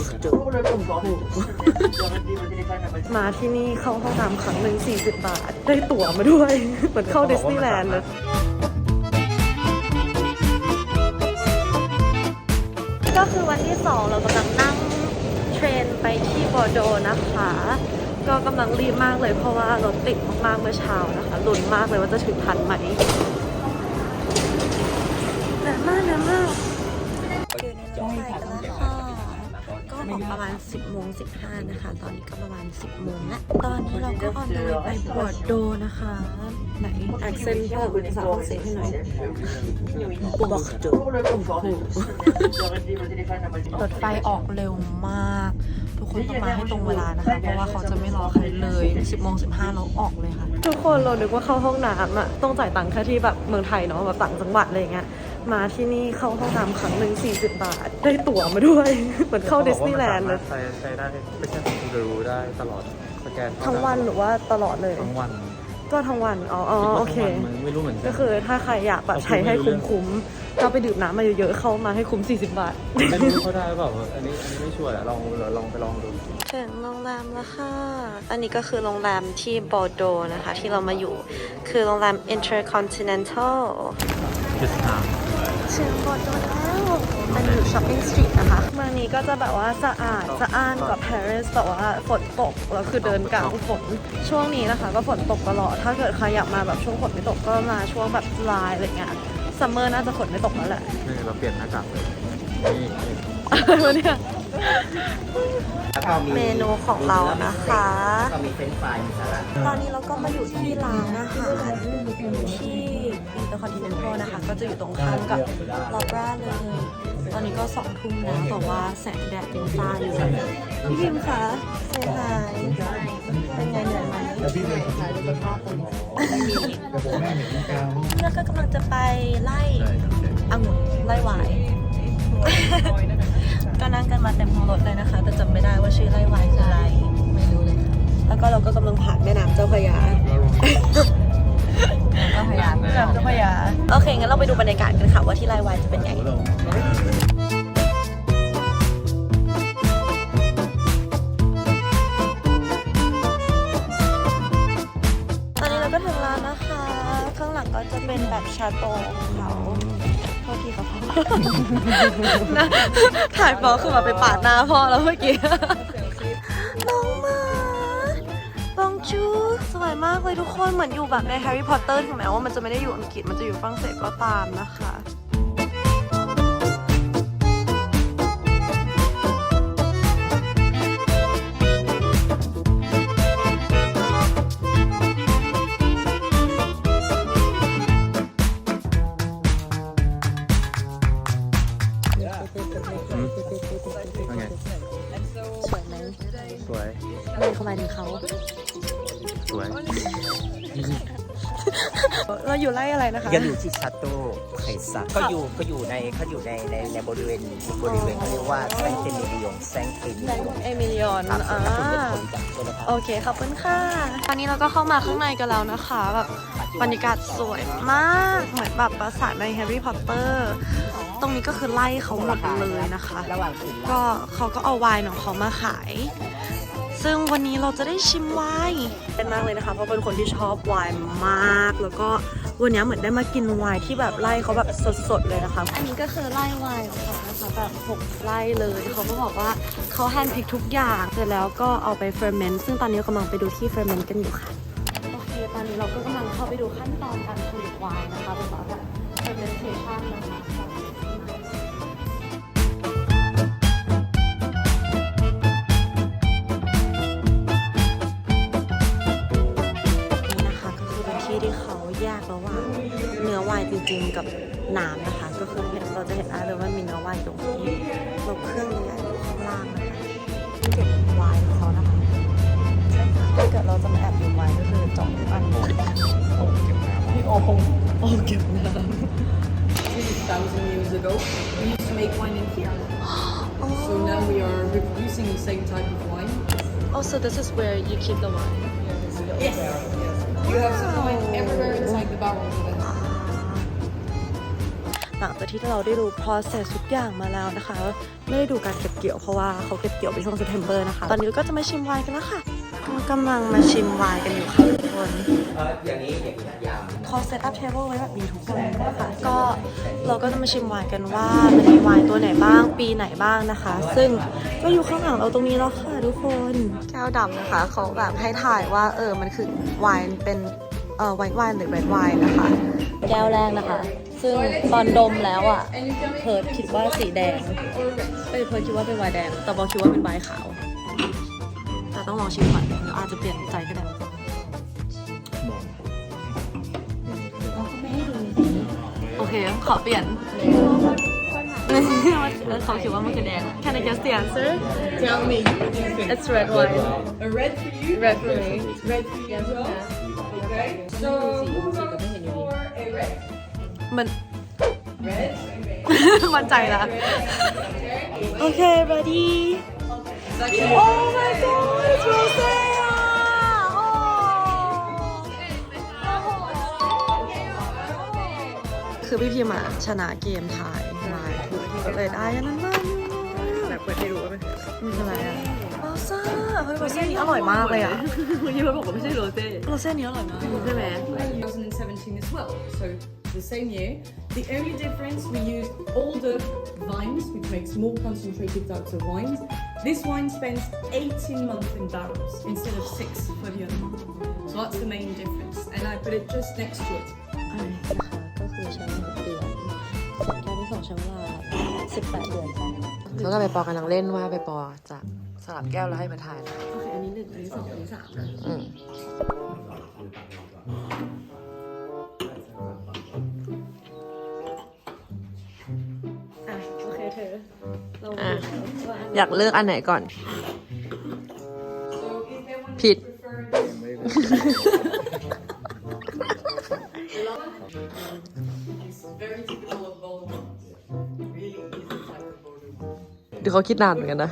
บอกจุมาที่นี่เข้าห้องน้ำครั้งหนึ่ง40 บาท ได้ตั๋วมาด้วย เหมือนเข้าดิสนีย์แลนด์เลยก็คือวันที่ 2 เรากำลังนั่งเทรนไปที่บอร์โดนะคะ ก็กำลังรีบมากเลยเพราะว่ารถติดมากๆเมื่อเช้านะคะลุ้นมากเลยว่าจะถึงทันไหมหนามากหนามาก อยู่ในรถไฟกันแล้วค่ะก็ออกประมาณ 10โมง15 นะคะ ตอนนี้ก็ประมาณ 10โมงแล้วตอนนี้เราก็ออนเดไปบอร์โดนะคะ ไหนแอคเซนต์เพิ่มภาษาฝรั่งเศสให้หน่อยบอกจุรถไฟออกเร็วมาก ทุกคนต้องมาให้ตรงเวลานะคะ เพราะว่าเขาจะไม่รอใครเลย 10โมง15 เราออกเลยค่ะ ทุกคนเรานึกว่าเข้าห้องน้ำอะต้องจ่ายตังค์แค่ที่แบบเมืองไทยเนาะแบบต่างจังหวัดอะไรเงี้ย มาที่นี่เข้าห้องน้ำครั้งหนึ่ง40 บาท ได้ตั๋วมาด้วย เหมือนเข้าดิสนีย์แลนด์เลย ใช้ใช้ได้ไม่ใช่ดูได้ตลอดสแกนทั้งวันหรือว่าตลอดเลย ทั้งวัน ก็ทั้งวัน อ๋ออ๋อโอเคทั้งวันไม่รู้เหมือนกัน ก็คือถ้าใครอยากแบบใช้ให้คุ้มๆก็ไปดื่มน้ำมาเยอะๆ เข้ามาให้คุ้ม 40 บาท ไม่รู้เขาได้หรือเปล่า อันนี้อันนี้ไม่ชัวร์แหละลองลองไปลองดูถึงโรงแรมแล้วค่ะ อันนี้ก็คือโรงแรมที่บอร์โดนะคะที่เรามาอยู่ คือโรงแรม Intercontinental พิสนา ถึงบอร์โดแล้วเป็นอยู่ช้อปปิ้งสตรีทนะคะ เมืองนี้ก็จะแบบว่าสะอาดสะอ้านกว่าปารีสแต่ว่าฝนตกแล้วคือเดินกลางฝนช่วงนี้นะคะ ก็ฝนตกตลอด ถ้าเกิดใครอยากมาแบบช่วงฝนไม่ตกก็มาช่วงแบบลายอะไรเงี้ยซัมเมอร์น่าจะฝนไม่ตกแล้วแหละนี่เราเปลี่ยนหน้ากากเลยนี่นี่อะไรวะเนี่ยแล้วก็มีเมนูของเรานะคะก็มีเฟรนช์ฟรายมีสลัดตอนนี้เราก็มาอยู่ที่ร้านอาหารที่ อินเตอร์คอนติเนนทัลนะคะ ก็จะอยู่ตรงข้ามกับลอบราเลย ตอนนี้ก็สองทุ่มแล้วแต่ว่าแสงแดดเป็นฟ้าอยู่พี่พิมคะเซฮายเป็นไงเหนื่อยไหมแล้วก็กำลังจะไปไล่องุ่นไล่หวาย งั้นเราไปดูบรรยากาศกันค่ะว่าที่ไลวายจะเป็นไงตอนนี้เราก็ถึงร้านนะคะ ข้างหลังก็จะเป็นแบบชาโตของเขาโทษทีครับพ่อนะถ่ายบอคือแบบไปปาดหน้าพ่อแล้วเมื่อกี้ สวยมากเลยทุกคนเหมือนอยู่แบบในแฮร์รี่พอตเตอร์ถึงแม้ว่ามันจะไม่ได้อยู่อังกฤษมันจะอยู่ฝรั่งเศสก็ตามนะคะว่าไงสวยไหมสวยไม่เข้ามาถึงเขา สวย เราอยู่ไล่อะไรนะคะ ยังอยู่ที่ชาโต้ไคซักก็อยู่ก็อยู่ในเขาอยู่ในในในบริเวณบริเวณเขาเรียกว่าแซงเตมิลิองแซงเตมิลิองเอมิลิออนครับอ่าถ้าคุณเป็นคนจากใช่ไหมครับโอเคขอบคุณค่ะ ตอนนี้เราก็เข้ามาข้างในกันแล้วนะคะแบบบรรยากาศสวยมากเหมือนแบบปราสาทในแฮร์รี่พอตเตอร์ ตรงนี้ก็คือไล่เขาหมดเลยนะคะระหว่างคืนก็เขาก็เอาไวน์ของเขามาขาย ซึ่งวันนี้เราจะได้ชิมไวน์เป็นมากเลยนะคะ เพราะเป็นคนที่ชอบไวน์มาก แล้วก็วันนี้เหมือนได้มากินไวน์ที่แบบไล่เขาแบบสดๆเลยนะคะ อันนี้ก็คือไล่ไวน์ของเขานะคะแบบหกไล่เลยเขาก็บอกว่าเขาแฮนด์พิกทุกอย่างเสร็จแล้วก็เอาไปเฟอร์เมนต์ซึ่งตอนนี้เรากำลังไปดูที่เฟอร์เมนต์กันอยู่ค่ะ โอเค ตอนนี้เราก็กำลังเข้าไปดูขั้นตอนการผลิตไวน์นะคะเป็นแบบ fermentation นะคะ กับน้ำนะคะ ก็คือเห็นเราจะเห็นได้เลยว่ามีเนื้อวน์ตรงที่เราเครื่องใหญ่อยู่ข้างล่างนะคะเก็บไวน์ของเขานะคะถ้าเกิดเราจะมาแอบดูไวน์ก็คือจองทุกอันนี่โอ่งโอ่งเก็บน้ำ thousand years ago, we used to make wine in here. So now we are reproducing the same type of wine. Oh so this is where you keep the wine Yes. You have some wine everywhere inside the barrels. หลังจากที่เราได้ดู process ทุกอย่างมาแล้วนะคะ ไม่ได้ดูการเก็บเกี่ยวเพราะว่าเขาเก็บเกี่ยวไปช่วง September นะคะ ตอนนี้เราก็จะมาชิมไวน์กันแล้วค่ะก็กำลังมาชิมไวน์กันอยู่ค่ะทุกคนเอออย่างนี้อย่างนี้ยามเขาเซตอัพเทเบิลไว้แบบนี้ทุกคนนะคะก็เราก็จะมาชิมไวน์กันว่ามันมีไวน์ตัวไหนบ้าง ปีไหนบ้างนะคะ ซึ่งก็อยู่ข้างหลังเราตรงนี้แล้วค่ะทุกคนแก้วดำนะคะเขาแบบให้ถ่ายว่าเออมันคือไวน์เป็นเอ่อไวท์ไวน์หรือเรดไวน์นะคะ แก้วแรกนะคะ ซึ่งตอนดมแล้วอะ And you can make เพิร์ดคิดว่าสีแดง or red. เอ้ยเพิร์ดคิดว่าเป็นไวน์แดง แต่บอกคิดว่าเป็นไวน์ขาว แต่ต้องลองชิมก่อนเดี๋ยวอาจจะเปลี่ยนใจก็ได้โอเค ขอเปลี่ยนเขาคิดว่ามันคือแดง Can I guess the answer Tell me. It's red wine A red for you. Red for me Red for you as well. Okay. So who's on for a red? มัน Red. มั่นใจละ Okay. โอเค ready It's actually Oh my god it's rosé อะโอ้คือพี่พิมอะชนะเกมทายไลน์ถูกก็เลยได้อันนั้นมาแบบเปิดให้รู้ว่ามันคืออะไรอะโรซ่าเฮ้ยโรซ่านี้อร่อยมากเลยอะเมื่อกี้มันบอกว่าไม่ใช่โรเซ่โรซ่านี้อร่อยมากใช่ไหม 2017 as well. So the same year. The only difference we used older vines, which makes more concentrated types of wines. This wine spends 18 months in barrels instead of six for the other one. So that's the main difference. And I put it just next to it. อันนี้นะคะก็คือใช้หกเดือนส่วนแก้วที่สองใช้เวลา18เดือนจ้ะแล้วก็ไปปอกำลังเล่นว่าไปปอจะสลับแก้วแล้วให้มาทายนะโอเคอันนี้หนึ่งอันนี้สองอันนี้สามนะ อืม อเราอะ อยากเลือกอันไหนก่อน So if they want Pete. to prefer It's very typical of Bordeaux. Really easy type of Bordeaux. ดูเขาคิดนานเหมือนกันนะ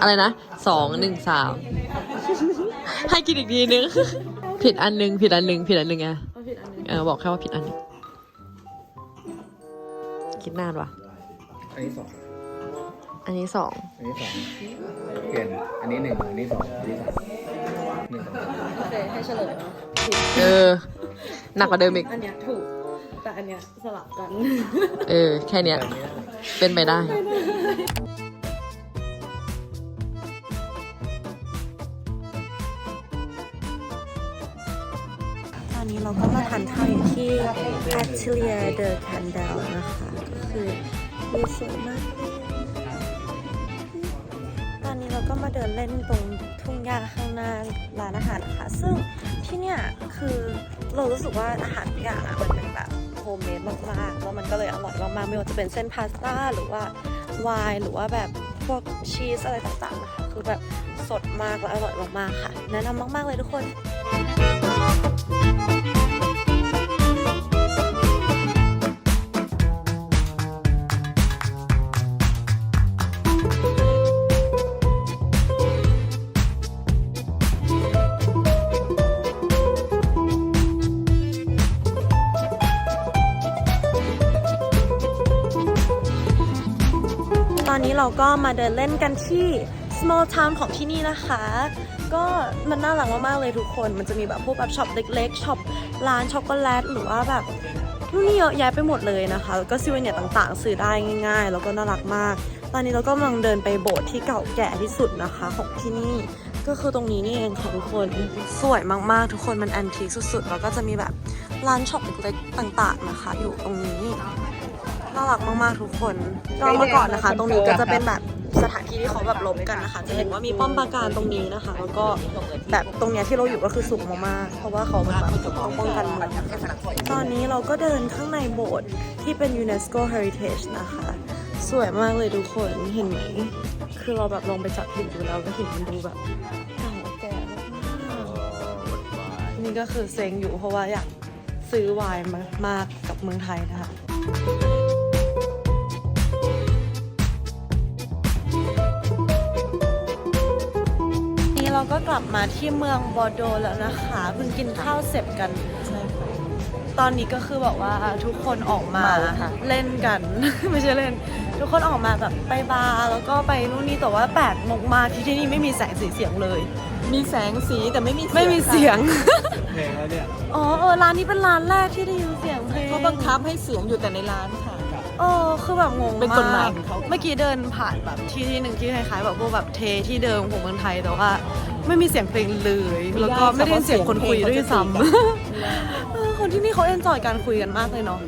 อะไรนะสองหนึ่งสามให้กินอีกทีนึง ผิดอันหนึง ผิดอันหนึง ผิดอันหนึงไงเอาผิดอันหนึง เออบอกแค่ว่าผิดอันหนึง คิดนานวะอันนี้สองอันนี้สองอันนี้สองเปลี่ยน อันนี้หนึ่งอันนี้สองอันนี้สามหนึ่งสองสามโอเคให้เฉลยเนาะเออ หนักกว่าเดิมอีก อันเนี้ยถูก แต่อันเนี้ยสลับกัน เออ แค่เนี้ย เป็นไปได้ตอนนี้ เราก็มาทานข้าวอยู่ที่ Atelier de Candel นะคะ ก็คือวิวสวยมาก ตอนนี้เราก็มาเดินเล่นตรงทุ่งหญ้าข้างหน้าร้านอาหารนะคะ ซึ่งที่เนี่ยคือเรารู้สึกว่าอาหารทุกอย่างอะมันเป็นแบบโฮมเมดมากๆ แล้วมันก็เลยอร่อยมากๆ ไม่ว่าจะเป็นเส้นพาสต้าหรือว่าไวน์หรือว่าแบบพวกชีสอะไรต่างๆนะคะ คือแบบสดมากและอร่อยมากๆ ค่ะ แนะนำมาก ๆ เลยทุกคน ตอนนี้เราก็มาเดินเล่นกันที่ small town ของที่นี่นะคะ ก็มันน่ารักมากๆเลยทุกคน มันจะมีแบบพวกแบบช็อปเล็กๆช็อปร้านช็อกโกแลตหรือว่าแบบนู่นนี่เยอะแยะไปหมดเลยนะคะ แล้วก็ซิวเนียต่างๆ ซื้อได้ง่าย ๆ แล้วก็น่ารักมาก ตอนนี้เราก็กำลังเดินไปโบสถ์ที่เก่าแก่ที่สุดนะคะของที่นี่ก็คือตรงนี้นี่เองค่ะทุกคนสวยมากๆ ทุกคนมันแอนทีคสุดๆ แล้วก็จะมีแบบร้านช็อปเล็กๆต่างๆนะคะ อยู่ตรงนี้น่ารักมากๆทุกคนก็เมื่อก่อนนะคะ ตรงนี้ก็จะเป็นแบบ ถานที่ที่เขาแบบลบกันนะคะ จะเห็นว่ามีป้อมปราการตรงนี้นะคะ แล้วก็แบบตรงเนี้ยที่เราอยู่ก็คือสูงมากๆเพราะว่าเขาแบบต้องป้องกันเมืองตอนนี้เราก็เดินข้างในโบสถ์ที่เป็น UNESCO Heritage นะคะ สวยมากเลยทุกคนเห็นไหมคือเราแบบลงไปจับหินดูแล้วก็หินมันดูแบบเก่าแก่มากนี่ก็คือเซ็งอยู่เพราะว่าอยากซื้อไวน์มามากกับเมืองไทยนะคะ ก็กลับมาที่เมืองบอร์โดแล้วนะคะเพิ่งกินข้าวเสร็จกันใช่ค่ะตอนนี้ก็คือแบบว่าทุกคนออกมาเมาค่ะ เล่นกัน ไม่ใช่เล่น ทุกคนออกมาแบบไปบาร์แล้วก็ไปนู่นนี่แต่ว่าแปลกมากๆที่ที่นี่ไม่มีแสงสีเสียงเลย มีแสงสีแต่ไม่มีไม่มีเสียง เพลงแล้วเนี่ยอ๋อเออร้านนี้เป็นร้านแรกที่ได้ยินเสียงเพลง เขาบังคับให้เสียงอยู่แต่ในร้านค่ะเออคือแบบงงเป็นกฎหมายกของเขา เมื่อกี้เดินผ่านแบบที่ที่หนึ่งที่คล้ายๆแบบพวกแบบเทที่เดิมของเมืองไทยแต่ว่า ไม่มีเสียงเพลงเลย แล้วก็ไม่ได้ยินเสียงคนคุยด้วยซ้ำ เออคนที่นี่เขาเอนจอยการคุยกันมากเลยเนาะ